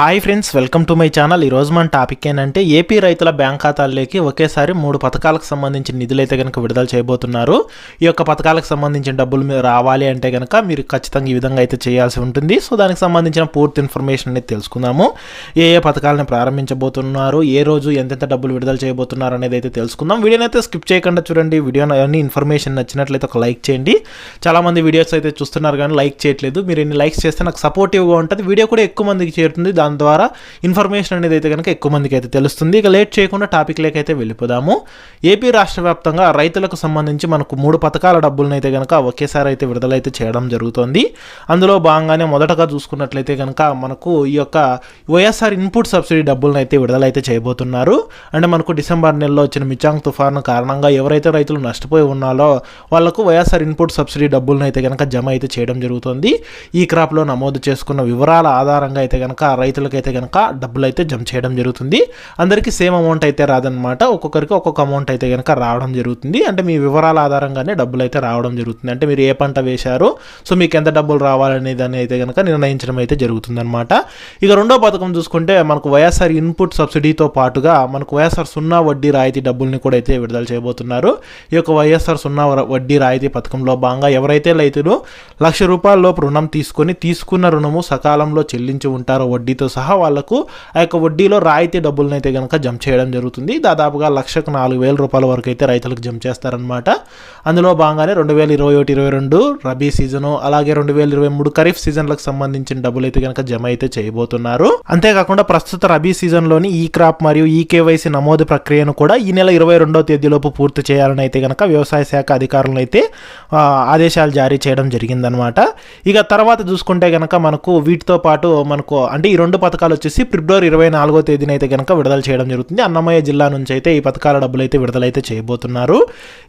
Hi friends welcome to my channel ఈరోజు మన topic ఏంటంటే ఏపీ రైతుల బ్యాంక్ ఖాతాల్లోకి ఒకేసారి మూడు పథకాలకు సంబంధించిన నిధులు అయితే కనుక విడుదల చేయబోతున్నారు. ఈ యొక్క పథకాలకు సంబంధించిన డబ్బులు మీరు రావాలి అంటే కనుక మీరు ఖచ్చితంగా ఈ విధంగా అయితే చేయాల్సి ఉంటుంది. సో దానికి సంబంధించిన పూర్తి ఇన్ఫర్మేషన్ అనేది తెలుసుకుందాము. ఏ ఏ పథకాలను ప్రారంభించబోతున్నారు ఏ రోజు ఎంతెంత డబ్బులు విడుదల చేయబోతున్నారు అనేది అయితే తెలుసుకుందాం. వీడియోని అయితే స్కిప్ చేయకుండా చూడండి. వీడియో అన్ని ఇన్ఫర్మేషన్ నచ్చినట్లయితే ఒక లైక్ చేయండి. చాలామంది వీడియోస్ అయితే చూస్తున్నారు కానీ లైక్ చేయట్లేదు. మీరు ఎన్ని లైక్స్ చేస్తే నాకు సపోర్టివ్గా ఉంటుంది. వీడియో కూడా ఎక్కువ మందికి చేరుతుంది. దాని ద్వారా ఇన్ఫర్మేషన్ అనేది అయితే కనుక ఎక్కువ మందికి అయితే తెలుస్తుంది. ఇక లేట్ చేయకుండా టాపిక్ అయితే వెళ్ళిపోదాము. ఏపీ రాష్ట్ర వ్యాప్తంగా రైతులకు సంబంధించి మనకు మూడు పథకాల డబ్బులను అయితే కనుక ఒకేసారి అయితే విడుదలైతే చేయడం జరుగుతుంది. అందులో భాగంగానే మొదటగా చూసుకున్నట్లయితే కనుక మనకు ఈ యొక్క వైఎస్ఆర్ ఇన్పుట్ సబ్సిడీ డబ్బులను అయితే విడుదలైతే చేయబోతున్నారు. అంటే మనకు డిసెంబర్ నెలలో వచ్చిన మిచాంగ్ తుఫాను కారణంగా ఎవరైతే రైతులు నష్టపోయి ఉన్నారో వాళ్ళకు వైఎస్ఆర్ ఇన్పుట్ సబ్సిడీ డబ్బులను అయితే కనుక జమ అయితే చేయడం జరుగుతుంది. ఈ క్రాప్లో నమోదు చేసుకున్న వివరాల ఆధారంగా అయితే కనుక రైతులకైతే కనుక డబ్బులు అయితే జమ చేయడం జరుగుతుంది. అందరికీ సేమ్ అమౌంట్ అయితే రాదనమాట ఒక్కొక్కరికి ఒక్కొక్క అమౌంట్ అయితే కనుక రావడం జరుగుతుంది. అంటే మీ వివరాల ఆధారంగానే డబ్బులు అయితే రావడం జరుగుతుంది. అంటే మీరు ఏ పంట వేశారు సో మీకు ఎంత డబ్బులు రావాలనే దాన్ని అయితే కనుక నిర్ణయించడం అయితే జరుగుతుందన్నమాట. ఇక రెండో పథకం చూసుకుంటే మనకు వైఎస్ఆర్ ఇన్పుట్ సబ్సిడీతో పాటుగా మనకు వైఎస్ఆర్ సున్నా వడ్డీ రాయితీ డబ్బుల్ని కూడా అయితే విడుదల చేయబోతున్నారు. ఈ యొక్క వైఎస్ఆర్ సున్నా వడ్డీ రాయితీ పథకంలో భాగంగా ఎవరైతే రైతులు లక్ష రూపాయల లోపు రుణం తీసుకొని తీసుకున్న రుణము సకాలంలో చెల్లించి ఉంటారో వడ్డీతో సహా వాళ్ళకు ఆ యొక్క వడ్డీలో రాయితీ డబ్బులను అయితే కనుక జమ చేయడం జరుగుతుంది. దాదాపుగా లక్షకు నాలుగు వేల రూపాయల వరకు అయితే రైతులకు జమ చేస్తారనమాట అందులో భాగంగానే రెండు వేల ఇరవై ఒకటి ఇరవై రెండు రబీ సీజను అలాగే రెండు వేల ఇరవై మూడు ఖరీఫ్ సీజన్లకు సంబంధించిన డబ్బులు అయితే కనుక జమ అయితే చేయబోతున్నారు. అంతేకాకుండా ప్రస్తుత రబీ సీజన్లోని ఈ క్రాప్ మరియు ఈ కేవైసీ నమోదు ప్రక్రియను కూడా ఈ నెల ఇరవై రెండవ తేదీలోపు పూర్తి చేయాలని అయితే కనుక వ్యవసాయ శాఖ అధికారులను అయితే ఆదేశాలు జారీ చేయడం జరిగిందనమాట ఇక తర్వాత చూసుకుంటే కనుక మనకు వీటితో పాటు మనకు అంటే ఈ రెండు రెండు పథకాలు వచ్చేసి ఫిబ్రవరి ఇరవై నాలుగో తేదీన అయితే కనుక విడుదల చేయడం జరుగుతుంది. అన్నమయ్య జిల్లా నుంచి అయితే ఈ పథకాల డబ్బులు అయితే విడుదలైతే చేయబోతున్నారు.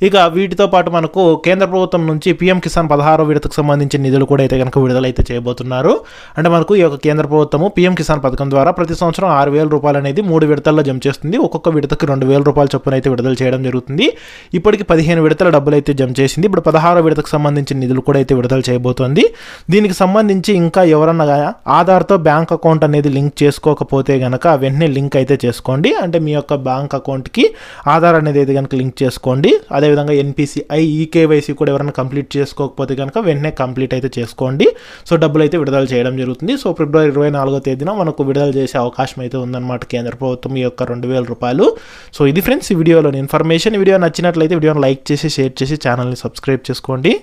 ఇక వీటితో పాటు మనకు కేంద్ర ప్రభుత్వం నుంచి పీఎం కిసాన్ పదహారో విడతకు సంబంధించిన నిధులు కూడా అయితే కనుక విడుదలైతే చేయబోతున్నారు. అంటే మనకు ఈ యొక్క కేంద్ర ప్రభుత్వము పీఎం కిసాన్ పథకం ద్వారా ప్రతి సంవత్సరం ఆరు వేల రూపాయలు అనేది మూడు విడతల్లో జమ చేస్తుంది. ఒక్కొక్క విడతకి రెండు వేల రూపాయల చొప్పున అయితే విడుదల చేయడం జరుగుతుంది. ఇప్పటికి పదిహేను విడతల డబ్బులు అయితే జమ చేసింది. ఇప్పుడు పదహారో విడతకు సంబంధించిన నిధులు కూడా అయితే విడుదల చేయబోతోంది. దీనికి సంబంధించి ఇంకా ఎవరన్నా ఆధార్తో బ్యాంక్ అకౌంట్ అనేది లింక్ చేసుకోకపోతే కనుక వెంటనే లింక్ అయితే చేసుకోండి. అంటే మీ యొక్క బ్యాంక్ అకౌంట్కి ఆధార్ అనేది అయితే కనుక లింక్ చేసుకోండి. అదేవిధంగా ఎన్పిసిఐ ఈకేవైసీ కూడా ఎవరైనా కంప్లీట్ చేసుకోకపోతే కనుక వెంటనే కంప్లీట్ అయితే చేసుకోండి. సో డబ్బులు అయితే విడుదల చేయడం జరుగుతుంది. సో ఫిబ్రవరి ఇరవై నాలుగో తేదీన మనకు విడుదల చేసే అవకాశం అయితే ఉందన్నమాట కేంద్ర ప్రభుత్వం ఈ యొక్క రెండు వేల రూపాయలు. సో ఇది ఫ్రెండ్స్ ఈ వీడియోలోని ఇన్ఫర్మేషన్. వీడియో నచ్చినట్లయితే వీడియోని లైక్ చేసి షేర్ చేసి ఛానల్ని సబ్స్క్రైబ్ చేసుకోండి.